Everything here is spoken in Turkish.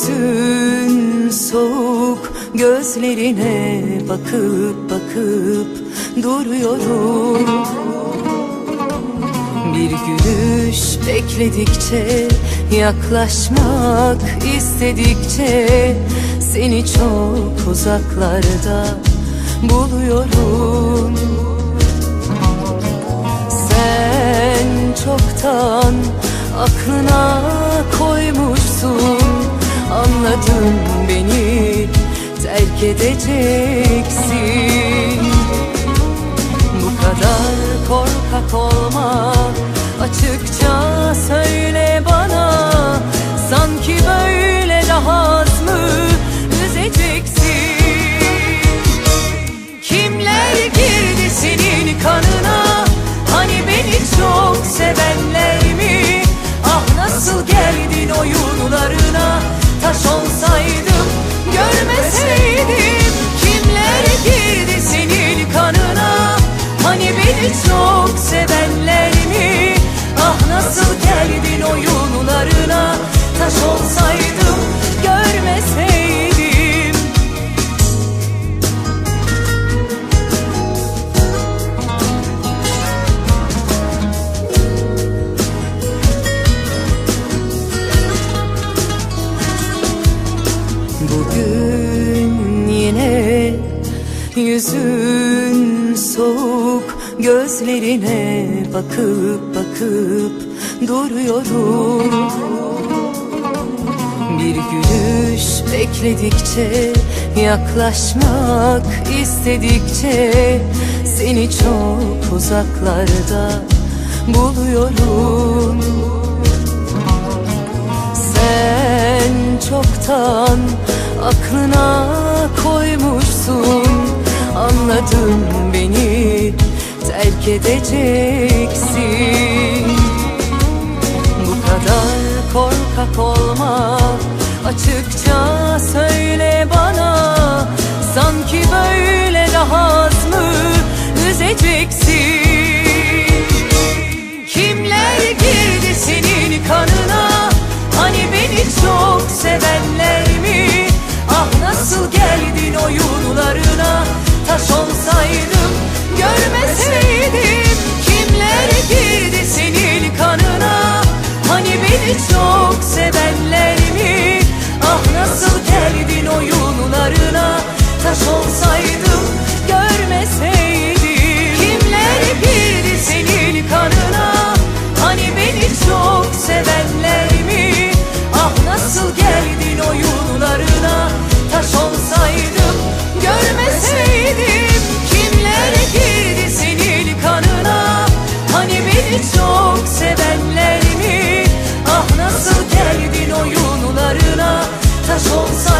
Yüzün soğuk gözlerine bakıp bakıp duruyorum. Bir gülüş bekledikçe yaklaşmak istedikçe seni çok uzaklarda buluyorum. Sen çoktan aklına Anladım beni terk edeceksin. Bu kadar korkak olma Açıkça söyle Taş olsaydım görmeseydim Kimler girdi senin kanına? Hani beni çok Bugün yine yüzün soğuk gözlerine bakıp bakıp duruyorum. Bir gülüş bekledikçe yaklaşmak istedikçe seni çok uzaklarda buluyorum. Sen çoktan aklına koymuşsun. Anladım beni terk edeceksin. Bu kadar korkak olma Açıkça çok sevenler mi? Ah nasıl geldin o son say